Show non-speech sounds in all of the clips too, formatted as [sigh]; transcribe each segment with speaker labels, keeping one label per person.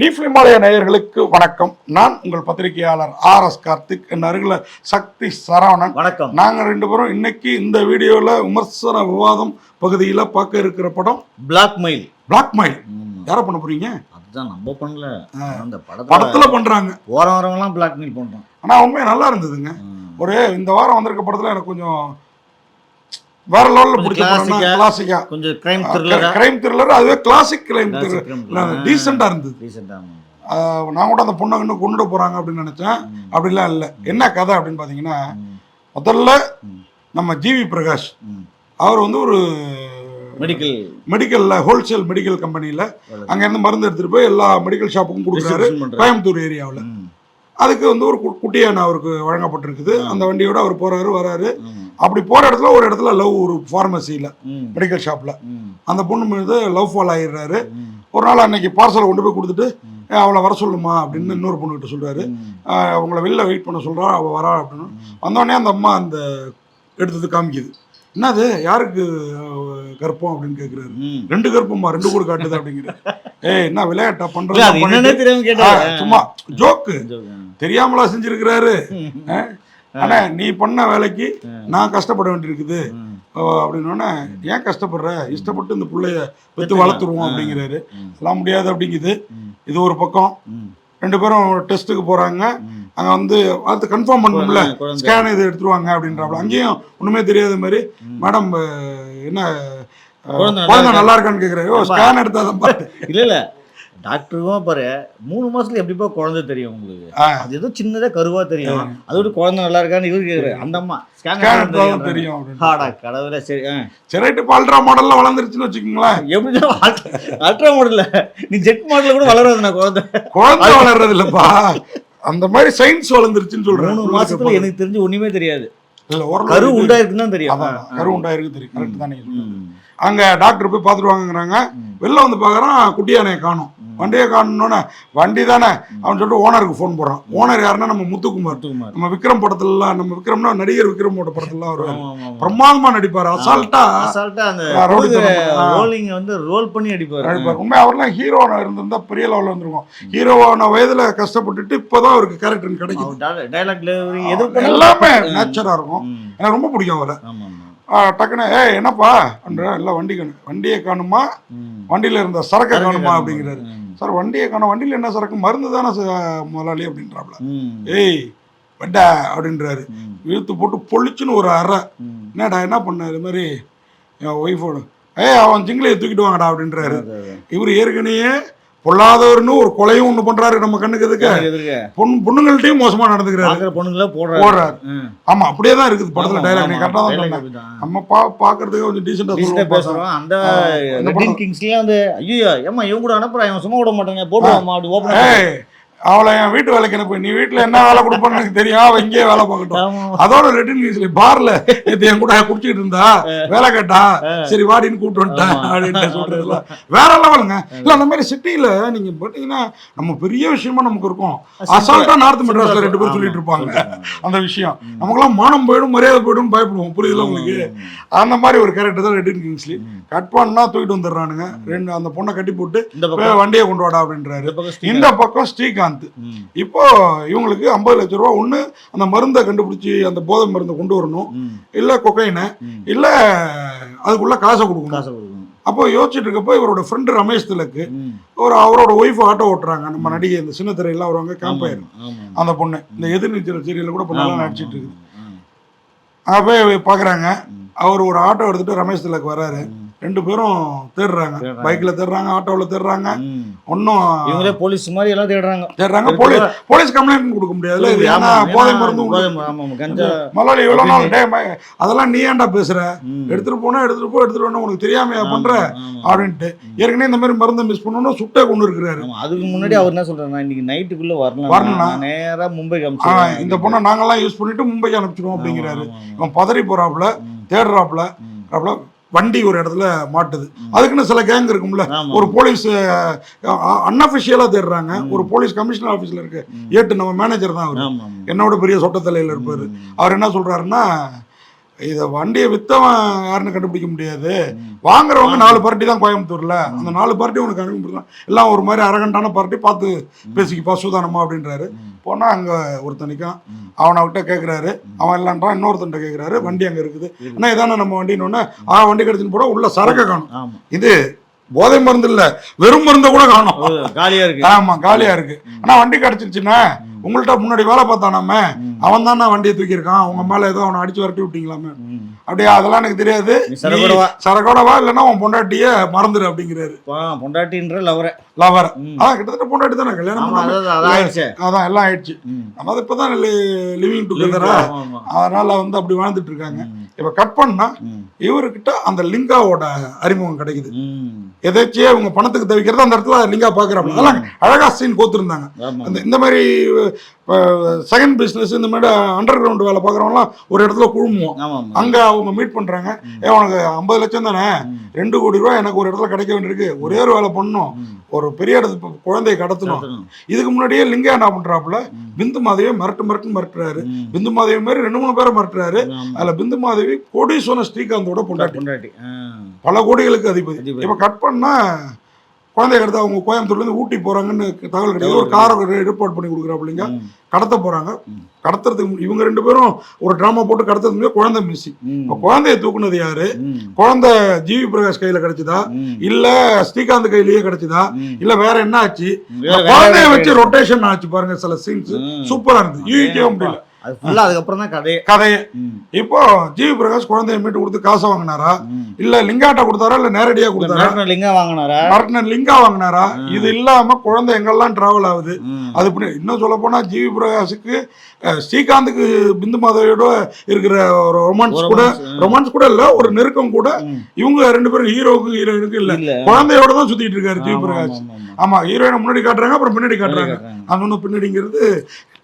Speaker 1: நீஃபிலிமாலய நேயர்களுக்கு வணக்கம். நான் உங்கள் பத்திரிகையாளர் ஆர் எஸ் கார்த்திக். என் அருகில் சக்தி சரவணன்.
Speaker 2: வணக்கம்.
Speaker 1: நாங்கள் ரெண்டு பேரும் இன்னைக்கு இந்த வீடியோவில் விமர்சன விவாதம் பகுதியில் பார்க்க இருக்கிற படம்
Speaker 2: பிளாக்மெயில்
Speaker 1: பிளாக்மைல் யாரை பண்ண போறீங்க?
Speaker 2: அதுதான் நம்ம பண்ணல. அந்த படத்துல
Speaker 1: படத்தில் பண்ணுறாங்க
Speaker 2: போற வரவங்கலாம் பிளாக்மெயில் பண்றோம்.
Speaker 1: ஆனால் உண்மையாக நல்லா இருந்ததுங்க. ஒரு இந்த வாரம் வந்திருக்க படத்தில் எனக்கு கொஞ்சம் வேற லெவலில் பிடிச்ச. கிளாசிக்கா
Speaker 2: கொஞ்சம் கிரைம் த்ரில்லரா
Speaker 1: கிரைம் த்ரில்லர் அதுவே கிளாசிக் கிரைம் த்ரில்லர் டீசெண்டாக இருந்தது. நான் கூட அந்த பொண்ணை இன்னும் கொண்டுட போறாங்க அப்படின்னு நினைச்சேன். அப்படிலாம் இல்லை. என்ன கதை அப்படின்னு பார்த்தீங்கன்னா முதல்ல நம்ம ஜிவி பிரகாஷ். அவர் வந்து ஒரு
Speaker 2: மெடிக்கல்
Speaker 1: மெடிக்கல்ல ஹோல்சேல் மெடிக்கல் கம்பெனியில் அங்கேருந்து மருந்து எடுத்துட்டு போய் எல்லா மெடிக்கல் ஷாப்புக்கும் கொடுக்குறாரு. கோயம்புத்தூர் ஏரியாவில். அதுக்கு வந்து ஒரு குட்டியான அவருக்கு வழங்கப்பட்டிருக்குது. அந்த வண்டியோட அவர் போறாரு வராரு. அப்படி போற இடத்துல ஒரு இடத்துல லவ் ஒரு ஃபார்மசியில் மெடிக்கல் ஷாப்ல அந்த பொண்ணு மீது லவ் ஃபால் ஆயிடுறாரு. ஒரு நாள் அன்னைக்கு பார்சலை கொண்டு போய் கொடுத்துட்டு "ஏய், அவளை வர சொல்லுமா? அப்படின்னு இன்னொரு பொண்ணுகிட்ட சொல்றாரு. அவங்கள வெளில வெயிட் பண்ண சொல்றா அவ வரா அப்படின்னு. வந்தோடனே அந்த அம்மா அந்த எடுத்தது காமிக்குது. என்னது? யாருக்கு கர்ப்பம் அப்படின்னு கேக்குறாரு. ரெண்டு கர்ப்பமா ரெண்டு கூட காட்டுது அப்படிங்கிறாரு [laughs] ஏய் என்ன விளையாட்டா பண்றது சும்மா ஜோக்கு. தெரியாமலா செஞ்சிருக்கிறாரு. ஆனா நீ பண்ண வேலைக்கு நான் கஷ்டப்பட வேண்டியிருக்குது. அப்படின்னோடனே ஏன் கஷ்டப்படுற? இஷ்டப்பட்டு இந்த பிள்ளைய பெற்று வளர்த்துருவோம் அப்படிங்கிறாரு. எல்லாம் முடியாது அப்படிங்குது. இது ஒரு பக்கம். ரெண்டு பேரும் டெஸ்ட்டுக்கு போறாங்க. அங்க வந்து அது கன்ஃபார்ம் பண்ணணும்ல. ஸ்கேன் இது எடுத்துருவாங்க அப்படின்றாப்புல அங்கேயும் ஒண்ணுமே தெரியாத மாதிரி மேடம் என்ன
Speaker 2: நல்லா
Speaker 1: குழந்தை
Speaker 2: இருக்கா?
Speaker 1: நல்லா இருக்கான்னு கேக்குறாரு ஓ ஸ்கேன் எடுத்தாதான் பாரு.
Speaker 2: இல்ல இல்ல. டாக்டருக்கும் பாரு. மூணு மாசத்துல எப்படிப்பா குழந்தை தெரியும் உங்களுக்கு. அது ஏதோ சின்னதா கருவா தெரியும். அதோட குழந்தை நல்லா இருக்கான்னு இவரு கேக்குறாரு அந்த அம்மா
Speaker 1: ஸ்கேன் தெரியும்.
Speaker 2: ஹாடா கடவுளே சரி ஆ.
Speaker 1: சரி இப்போ அல்ட்ரா மாடல்ல வளர்ந்துருச்சுன்னு வச்சுக்கோங்களேன்.
Speaker 2: எப்படிதான் அல்ட்ரா மாடல்ல? நீ ஜெட் மாடல்ல கூட வளராது நான் குழந்தை.
Speaker 1: குழந்தை வளர்றது இல்லப்பா அந்த மாதிரி சயின்ஸ் வளர்ந்துருச்சுன்னு சொல்றேன்.
Speaker 2: மூணு மாசத்துல எனக்கு தெரிஞ்சு ஒண்ணுமே தெரியாது. கரு. உண்டாயிருக்குன்னு தான் தெரியும்.
Speaker 1: கரு உண்டாயிருக்கு தெரியும். கரெக்ட் தான். அங்க டாக்டர் போய் பார்த்துட்டு வாங்கங்கிறாங்க. வெளில வந்து பார்க்கறான் குட்டியானையை காணும். வண்டியை காணணும்னு வண்டி தானே அவன் சொல்லிட்டு ஓனருக்கு ஃபோன் போடுறான். ஓனர் யாருன்னா நம்ம முத்துக்குமார். நம்ம விக்ரம் படத்துலலாம் நம்ம விக்ரம்னா நடிகர் விக்ரமோட படத்துலலாம் வருவாரு.
Speaker 2: ஆமா, ஆமா, ஆமா.
Speaker 1: பிரமாதமா நடிப்பாரு. அசால்ட்டா
Speaker 2: அசால்ட்டா அந்த. ரோலிங் வந்து ரோல் பண்ணி அடிப்பாரு.
Speaker 1: நடிப்பார் உண்மை அவர்லாம் ஹீரோனா இருந்திருந்தா பெரிய லெவலில் வந்திருக்கும் ஹீரோவான வயதுல கஷ்டப்பட்டுட்டு இப்போதான் அவருக்கு கேரக்டர் கிடைக்குது.
Speaker 2: டைலாக் டெலிவரி
Speaker 1: எல்லாமே நேச்சரா இருக்கும். எனக்கு ரொம்ப பிடிக்கும் அவரை. டக்குன்னு ஏய் என்னப்பா? இல்லை வண்டி காணும் வண்டியை காணுமா. வண்டியில இருந்த சரக்கை காணுமா? அப்படிங்கிறாரு. சார் வண்டியை காணும் வண்டியில என்ன சரக்கு மருந்து தானே முதலாளி அப்படின்றாப்ல. ஏய் வட்டா அப்படின்றாரு. இழுத்து போட்டு பொழிச்சுன்னு ஒரு அறை. என்னடா என்ன பண்ண இது மாதிரி என் ஒய்ஃபோட ஏய் அவன் ஜிங்கிலியை தூக்கிட்டு வாங்கடா அப்படின்றாரு. இவர் ஏற்கனவே பொல்லாதவர்னு ஒரு கொலையும் ஒண்ணு பண்றாரு நம்ம கண்ணுக்கு எதுக்கு? பொண்ணு பொண்ணுங்கள்ட்டையும் மோசமா நடந்துக்கிறாரு.
Speaker 2: பொண்ணுங்களா போடுறாரு.
Speaker 1: ஆமா அப்படியே தான் இருக்குது படத்துல டைலாக் நீ
Speaker 2: ஆமா,
Speaker 1: கரெக்டாக தான். நம்ம பா பாக்குறதுக்கு கொஞ்சம் டீசெண்டா
Speaker 2: பேசுறோம். அந்த. கிங்ஸ்லயே வந்து ஐயோ ஏமா இவங்க கூட அனுப்புறா இவன் சும்மா விட மாட்டாங்க போடுவாமா அப்படி ஓப்பன்
Speaker 1: அவளை என் வீட்டு வேலைக்கு அனுப்பு. நீ வீட்டுல என்ன வேலை கொடுப்பன்னு எனக்கு தெரியும். அவ இங்கேயே வேலை பார்க்கட்டும். அதோட ரெட்டின் நியூஸ்ல பார்ல. நேத்து என் கூட குடிச்சிட்டு இருந்தா. வேலை கேட்டா. சரி வாடின்னு கூப்பிட்டு வந்துட்டேன். அப்படின்னு சொல்றதுல வேற லெவலுங்க. இல்ல அந்த மாதிரி சிட்டில நீங்க பாத்தீங்கன்னா நம்ம பெரிய விஷயமா நமக்கு இருக்கும். அசால்ட்டா நார்த் மெட்ராஸ்ல ரெண்டு பேரும் சொல்லிட்டு இருப்பாங்க. அந்த விஷயம். நமக்கெல்லாம் மானம் போயிடும் மரியாதை போயிடும் பயப்படுவோம். புரியுதுல உங்களுக்கு? அந்த மாதிரி ஒரு கேரக்டர் தான் ரெட்டின் கிங்ஸ்லி கட் பண்ணா தூக்கிட்டு வந்துடுறானுங்க. ரெண்டு அந்த பொண்ணை கட்டி போட்டு
Speaker 2: இந்த
Speaker 1: "போய்
Speaker 2: பக்கம்
Speaker 1: வண்டியை கொண்டு வாடா அப்படின்றாரு.
Speaker 2: இந்த பக்கம் ஸ்ரீகாந்த். ம்.
Speaker 1: இப்போ இவங்களுக்கு ஐம்பது லட்ச ரூபா ஒண்ணு அந்த மருந்தை கண்டுபிடிச்சி அந்த போதை மருந்தை கொண்டு வரணும். இல்ல கொக்கைனை. இல்ல அதுக்குள்ள காசை கொடுக்கணும்.
Speaker 2: காசை கொடுக்கணும்.
Speaker 1: அப்போ யோசிச்சுட்டு இருக்கப்போ இவரோட ஃப்ரெண்டு ரமேஷ் திலக்கு. ஒரு அவரோட ஒய்ஃப் ஆட்டோ ஓட்டுறாங்க. நம்ம நடிகை இந்த சின்ன திரையெல்லாம் வருவாங்க கேம்பயர்
Speaker 2: ஆமா
Speaker 1: அந்த பொண்ணு இந்த எதிர்நீச்சல் சீரியல்ல கூட இப்போ நல்லா நடிச்சிட்டு இருக்கு
Speaker 2: ஆமா.
Speaker 1: அங்க போய் பாக்குறாங்க அவர் ஒரு ஆட்டோ எடுத்துட்டு ரமேஷ் திலக் வராரு. ரெண்டு பேரும் தேடுறாங்க. பைக்ல தேடுறாங்க ஆட்டோல தேடுறாங்க.
Speaker 2: ம்.
Speaker 1: ஒன்னும்
Speaker 2: இவங்களே போலீஸ் மாதிரி எல்லாம் தேடுறாங்க.
Speaker 1: தேடுறாங்க. போலீஸ் போலீஸ் கம்ப்ளைண்ட் கொடுக்க முடியாதுல்ல இது ஏன்னா போதை மருந்து மலாலி இவ்வளவு நாள் ம- அதெல்லாம் நீ ஏன்டா பேசுற. எடுத்துட்டு போனா எடுத்துட்டு போ எடுத்துட்டு போனா உனக்கு தெரியாமையா பண்ற. அப்படின்ட்டு. ஏற்கனவே இந்த மாதிரி மருந்தை மிஸ் பண்ணணும் சுட்டே கொண்டு இருக்கிறாரு.
Speaker 2: அதுக்கு முன்னாடி அவர் என்ன சொல்றாரு? நான் இன்னைக்கு நைட்டுக்குள்ள
Speaker 1: வரணும்.
Speaker 2: நான் நேரா மும்பைக்கு
Speaker 1: ஆ,
Speaker 2: அனுப்பிச்சிடுறேன்
Speaker 1: இந்த பொண்ணை நாங்கெல்லாம் யூஸ் பண்ணிட்டு மும்பைக்கு அனுப்பிச்சிடுவோம் அப்படிங்கிறாரு. இவன் பதறி போறாப்புல தேடுறாப்புல. அப்பல வண்டி ஒரு இடத்துல மாட்டுது. அதுக்குன்னு சில கேங் இருக்கும்ல. ஒரு போலீஸ் அன்அபிஷியலா தேடுறாங்க. ஒரு போலீஸ் கமிஷனர் ஆபீஸ்ல இருக்கு. ஏட்டு நம்ம மேனேஜர் தான் அவரு. என்னோட பெரிய சொட்ட தலையில இருப்பாரு அவர் என்ன சொல்றாருன்னா இதை வண்டியை வித்தவன் யாருன்னு கண்டுபிடிக்க முடியாது. வாங்குறவங்க நாலு பார்ட்டி தான் கோயம்புத்தூர்ல. அந்த நாலு பார்ட்டி உனக்கு கண்டுபிடிக்கலாம் எல்லாம் ஒரு மாதிரி அரகண்டான பார்ட்டி பார்த்து பேசிக்கப்பா சூதானமா அப்படின்றாரு. போனா அங்க ஒருத்தன் நிக்கான். அவனை விட்ட கேட்குறாரு அவன் இல்லைன்றான். இன்னொருத்தன்ட்ட கேட்குறாரு வண்டி அங்க இருக்குது. அண்ணா இதானே நம்ம வண்டின்னு உடனே, ஆ வண்டி கிடைச்சுன்னு போட உள்ள சரக்கு காணும். இது போதை மருந்து இல்ல வெறும் மருந்தை கூட காணும்.
Speaker 2: ஓ, காலியா இருக்கு.
Speaker 1: ஆமா காலியா இருக்கு. ஆனா வண்டி கிடைச்சிருச்சுன்னா உங்கள்ட்ட முன்னாடி வேலை பார்த்தானாமே அவன் தானே வண்டியை தூக்கியிருக்கான். உங்க மேல ஏதோ அவனை அடிச்சு வரட்டி விட்டீங்களாமே. அப்படியே? அதெல்லாம் எனக்கு தெரியாது.
Speaker 2: சரகோடவா?
Speaker 1: இல்லைன்னா உன் பொண்டாட்டிய மறந்துடு அப்படிங்கிறாரு.
Speaker 2: பொண்டாட்டின்ற லவர
Speaker 1: லவர். அதான் கிட்டத்தட்ட பொண்டாட்டி தானே? கல்யாணம்
Speaker 2: அதான்
Speaker 1: எல்லாம் ஆயிடுச்சு.
Speaker 2: ம்.
Speaker 1: நம்ம அது இப்பதான் லிவிங் டுகெதரா. அதனால வந்து அப்படி வாழ்ந்துட்டு இருக்காங்க. இப்ப கட் பண்ணா
Speaker 2: ம்.
Speaker 1: இவர்கிட்ட அந்த லிங்காவோட அறிமுகம் கிடைக்குது. எதாச்சியே இவங்க பணத்துக்கு தவிக்கிறது அந்த இடத்துல லிங்கா பாக்குறாங்க அதெல்லாம் அழகா சீன் கோத்துருந்தாங்க. அந்த இந்த மாதிரி செகண்ட் பிசினஸ் இந்த மாதிரி அண்டர் கிரவுண்ட் வேலை பார்க்குறவங்களாம் ஒரு இடத்துல குழுமுவோம். அங்க அவங்க மீட் பண்றாங்க ஏ உனக்கு ஐம்பது லட்சம் தானே. ரெண்டு கோடி ரூபாய் எனக்கு ஒரு இடத்துல கிடைக்க வேண்டியிருக்கு ஒரே ஒரு வேலை பண்ணணும். ஒரு பெரிய இடத்து குழந்தையை கடத்தணும். இதுக்கு முன்னாடியே லிங்கா என்ன பண்றாப்புல
Speaker 2: ம்.
Speaker 1: பிந்து மாதவியை மிரட்டு மிரட்டு மிரட்டுறாரு. பிந்து மாதவி மாதிரி ரெண்டு மூணு பேரை மிரட்டுறாரு. அதுல பிந்து மாதவி கோடீஸ்வரன் ஸ்ரீகாந்தோட பொண்டாட்டி. பல கோடிகளுக்கு அதிபதி. இப்ப கட் பண்ணா குழந்தைய கடத்த அவங்க கோயம்புத்தூர்ல இருந்து ஊட்டி போறாங்கன்னு தகவல் கிடையாது ஒரு காரை ரிப்போர்ட் பண்ணி கொடுக்குறாப்புலிங்க
Speaker 2: ம்.
Speaker 1: கடத்த போறாங்க
Speaker 2: ம்.
Speaker 1: கடத்துறதுக்கு இவங்க ரெண்டு பேரும் ஒரு டிராமா போட்டு கடத்துறதுக்கு முன்னாடி குழந்தை மிஸ்ஸிங். இப்ப குழந்தைய தூக்குனது யாரு. குழந்தை ஜிவி பிரகாஷ் கையில கிடைச்சதா. இல்ல ஸ்ரீகாந்த் கையிலயே கிடைச்சதா. இல்ல வேற என்ன ஆச்சு குழந்தைய வச்சு ரொட்டேஷன் ஆச்சு பாருங்க சில சீன்ஸ். சூப்பரா இருந்தது யூகிக்கவே முடியல
Speaker 2: அது ஃபுல்லா அதுக்கப்புறம் தான் கதையே.
Speaker 1: கதையை. இப்போ ஜிவி பிரகாஷ் குழந்தைய மீட்டு கொடுத்து காசை வாங்கினாரா. இல்ல லிங்காட்ட கொடுத்தாரா? இல்ல நேரடியா கொடுத்தாரா?
Speaker 2: லிங்கம் வாங்கினாரா?
Speaker 1: மரட்டின லிங்கா வாங்கினாரா? இது இல்லாம குழந்தை எங்கெல்லாம் டிராவல் ஆகுது. அது இன்னும் சொல்ல போனா ஜிவி பிரகாஷுக்கு ஸ்ரீகாந்துக்கு பிந்து மாதவியோட இருக்கிற ஒரு ரொமான்ஸ் கூட. ரொமான்ஸ் கூட இல்ல ஒரு நெருக்கம் கூட. இவங்க ரெண்டு பேரும் ஹீரோவுக்கும் ஹீரோயினுக்கும் இல்ல. குழந்தையோட தான் சுத்திட்டு இருக்காரு ஜிவி பிரகாஷ்.
Speaker 2: ஆமா,
Speaker 1: ஹீரோயினை முன்னாடி காட்டுறாங்க அப்புறம் பின்னாடி காட்டுறாங்க. சொன்ன பின்னாடிங்கிறது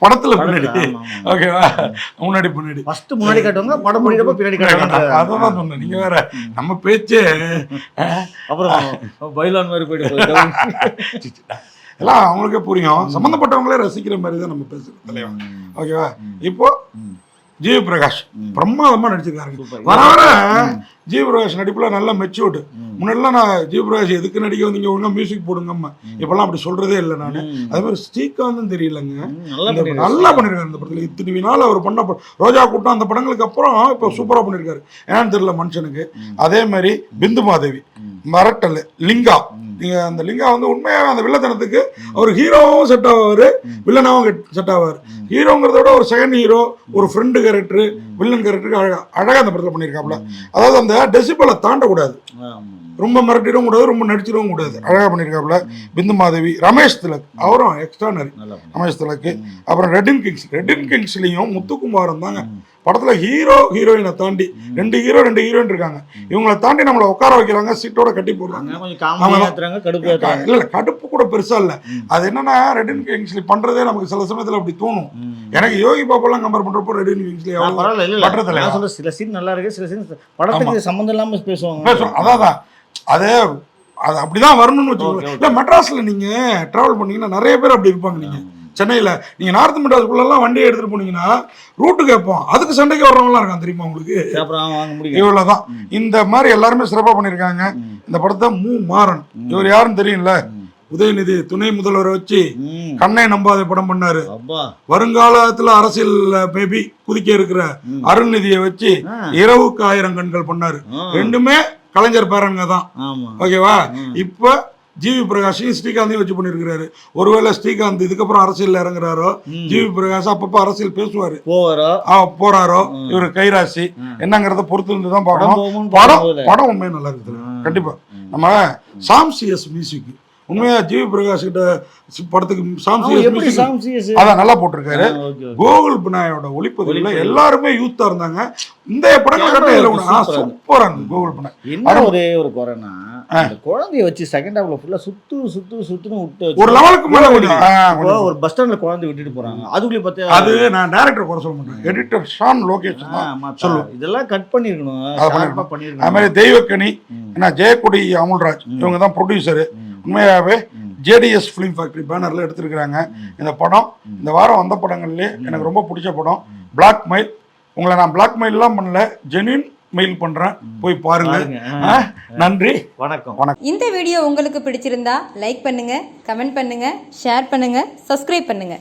Speaker 1: படத்துல பின்னாடி. ஓகேவா முன்னாடி பின்னாடி.
Speaker 2: ஃபர்ஸ்ட் முன்னாடி காட்டுவாங்க படம் முடிக்கிறப்ப பின்னாடி காட்டுவாங்க.
Speaker 1: அதான் சொன்னேன். நீங்க வேற நம்ம பேச்சே
Speaker 2: அப்புறம் பைலான் மாதிரி போயிட்டு. [laughs]
Speaker 1: எல்லாம் அவங்களுக்கே புரியும். சம்பந்தப்பட்டவங்களே ரசிக்கிற மாதிரி தான் நம்ம பேசுறோம் தலைவன் ஓகேவா இப்போ. ஜிவி பிரகாஷ்
Speaker 2: ம்.
Speaker 1: பிரமாதமா நடிச்சிருக்காருங்க
Speaker 2: சூப்பர்.
Speaker 1: வர வர ஜிவி பிரகாஷ் நடிப்புல நல்லா மெச்சூர்டு. முன்னாடிலாம் நான் ஜிவி பிரகாஷ் எதுக்கு நடிக்க வந்தீங்க? ஒழுங்கா மியூசிக் போடுங்கம்மா. இப்பெல்லாம் அப்படி சொல்றதே இல்லை நான். அதே மாதிரி ஸ்ரீகாந்தும் தெரியலங்க.
Speaker 2: நல்லா பண்ணிருக்காரு.
Speaker 1: இந்த படத்துல. இத்தனை நாள் அவர் பண்ண ரோஜா கூட்டம் அந்த படங்களுக்கு அப்புறம் இப்போ சூப்பரா பண்ணிருக்காரு. ஏன்னு தெரியல மனுஷனுக்கு. அதே மாதிரி பிந்து மாதேவி. மிரட்டல் லிங்கா.
Speaker 2: ம்.
Speaker 1: நீங்க அந்த லிங்கா வந்து உண்மையாவே அந்த வில்லத்தனத்துக்கு அவர் ஹீரோவும் செட் ஆவாரு வில்லனாவும் செட் ஆவார். ஹீரோங்கிறத விட ஒரு செகண்ட் ஹீரோ ஒரு ஃப்ரெண்டு கேரக்டர் வில்லன் கேரக்டருக்கு அழகா அழகா அந்த படத்துல பண்ணியிருக்காப்ல அதாவது அந்த டெசிபலை தாண்டக்கூடாது. ரொம்ப மிரட்டிடவும் கூடாது ரொம்ப நடிச்சிடவும் கூடாது. அழகா பண்ணியிருக்காப்ல பிந்து மாதவி ரமேஷ் திலக் அவரும் எக்ஸ்ட்ரானரி ரமேஷ் திலக்கு அப்புறம் ரெட்டின் கிங்ஸ் ரெட்டின் கிங்ஸ்லயும் முத்துக்குமாரும் தாங்க. படத்துல ஹீரோ ஹீரோயினை தாண்டி ரெண்டு ஹீரோ ரெண்டு ஹீரோயின் இருக்காங்க. இவங்களை தாண்டி நம்மளை உட்கார வைக்கிறாங்க சீட்டோட கட்டி போடுறாங்க. இல்ல கடுப்பு கூட பெருசா இல்ல. அது என்னன்னா ரெட்டின் கிங்ஸ்லி பண்றதே நமக்கு சில சமயத்துல அப்படி தோணும். எனக்கு யோகி பாப்பெல்லாம் கம்பேர் பண்றப்போ ரெட்டின் கிங்ஸ்லி
Speaker 2: சொல்ற சில சீன் நல்லா இருக்கு சில சீன் படத்துக்கு சம்மந்தம் இல்லாம பேசுவாங்க.
Speaker 1: பேசுறோம் அதான் அது அது அப்படிதான் வரணும்னு வச்சுக்கோங்க. இல்ல மெட்ராஸ்ல நீங்க டிராவல் பண்ணீங்கன்னா நிறைய பேர் அப்படி இருப்பாங்க நீங்க. சென்னையில நீங்க நார்த் மெட்ராஸ்குள்ளெல்லாம் வண்டியை எடுத்துட்டு போனீங்கன்னா ரூட்டு கேட்போம் அதுக்கு சண்டைக்கு வர்றவங்களாம் இருக்கான் தெரியுமா உங்களுக்கு?
Speaker 2: முடியும்
Speaker 1: இவ்வளவுதான். இந்த மாதிரி எல்லாருமே சிறப்பா பண்ணிருக்காங்க
Speaker 2: ம்.
Speaker 1: இந்த படத்தை மூ. மாறன் இவர் யாருன்னு தெரியும்ல. உதயநிதி துணை முதல்வரை வச்சு. கண்ணை நம்பாத படம் பண்ணாரு. வருங்காலத்துல அரசியல் மேபி குதிக்க இருக்கிற. அருள்நிதியை வச்சு. இரவுக்கு ஆயிரம் கண்கள் பண்ணாரு. ரெண்டுமே கலைஞர் பேரங்க தான். ஓகேவா. இப்ப ஜிவி பிரகாஷையும் ஸ்ரீகாந்தையும் வச்சு பண்ணிருக்கிறாரு. ஒருவேளை ஸ்ரீகாந்த் இதுக்கப்புறம் அரசியல்ல இறங்குறாரோ. ஜிவி பிரகாஷ் அப்பப்ப அரசியல் பேசுவாரு. போறாரோ இவரு கைராசி. என்னங்கறத பொறுத்து இருந்து தான்
Speaker 2: படம்
Speaker 1: படம். படம் உண்மையா நல்லா இருக்குது. கண்டிப்பா. நம்ம சாம் சிஎஸ் மியூசிக் உண்மையா ஜிவி பிரகாஷ் கிட்ட படத்துக்கு சாம்
Speaker 2: அவன்
Speaker 1: சிஎஸ்
Speaker 2: எப்படி
Speaker 1: மியூசிக்
Speaker 2: சாங் சிஎஸ்
Speaker 1: அதான் நல்லா போட்டிருக்காரு. கோகுல் பினாயோட ஒளிப்பதிவுல
Speaker 2: ஒளிப்பதிவு.
Speaker 1: எல்லாருமே யூத்தா இருந்தாங்க. இந்த படங்களை சூப்பரா இருந்து கோகுல் பினாய்
Speaker 2: என்ன ஒரே ஒரு குறைனா அந்த குழந்தைய வச்சு செகண்ட் ஹாஃப்ல ஃபுல்லா சுத்து சுத்து சுத்துன்னு விட்டு
Speaker 1: ஒரு லெவலுக்கு மேல.
Speaker 2: ஒரு பஸ் ஸ்டாண்ட்ல குழந்தை விட்டுட்டு போறாங்க. அதுக்குள்ளே பார்த்தா
Speaker 1: அது நான் டைரக்டர் குறை சொல்ல மாட்டேன். எடிட்டர் ஷான் லோகேஷ்
Speaker 2: ஆ,
Speaker 1: தான்
Speaker 2: மத்த-
Speaker 1: சொல்லு.
Speaker 2: இதெல்லாம் கட் பண்ணிருக்கணும்.
Speaker 1: பண்ணிருக்கணும். அது மாதிரி தெய்வக்கனி
Speaker 2: ம்.
Speaker 1: என்ன ஜெயக்கொடி அமுல்ராஜ் இவங்க தான் ப்ரொடியூசரு. உண்மையாகவே ஜேடிஎஸ் ஃபிலிம் ஃபேக்டரி பேனர்ல எடுத்திருக்கிறாங்க. இந்த படம் இந்த வாரம் வந்த படங்கள்லயே எனக்கு ரொம்ப பிடிச்ச படம். பிளாக் மைல் உங்களை நான் பிளாக்மெயில்லாம் பண்ணல. ஜென்யூன் மெயில் பண்றேன். போய் பாருங்க. நன்றி.
Speaker 2: வணக்கம்.
Speaker 3: இந்த வீடியோ உங்களுக்கு பிடிச்சிருந்தா லைக் பண்ணுங்க கமெண்ட் பண்ணுங்க ஷேர் பண்ணுங்க சப்ஸ்கிரைப் பண்ணுங்க.